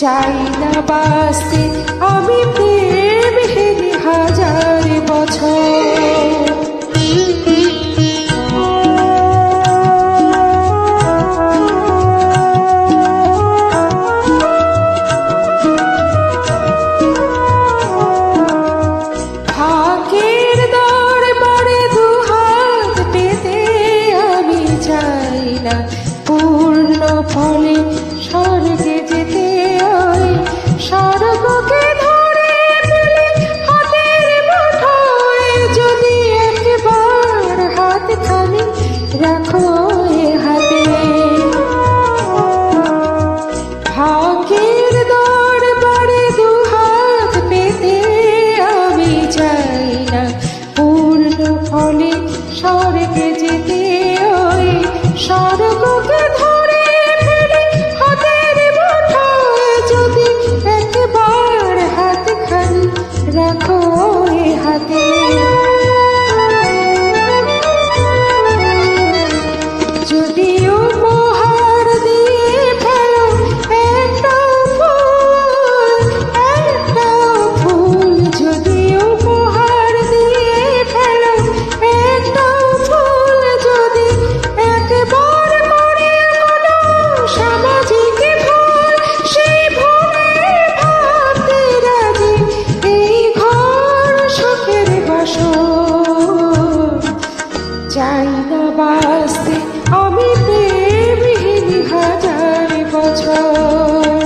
চাই না বাঁচতে আমি প্রেমহীন হাজার বছর। खोए हते ভালোবাসতে আমি প্রেমহীন হাজার বছর।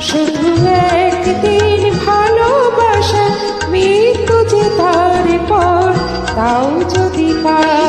শুধু একদিন ভালোবাসা, মৃত্যু যে তার পর, তাও যদি পার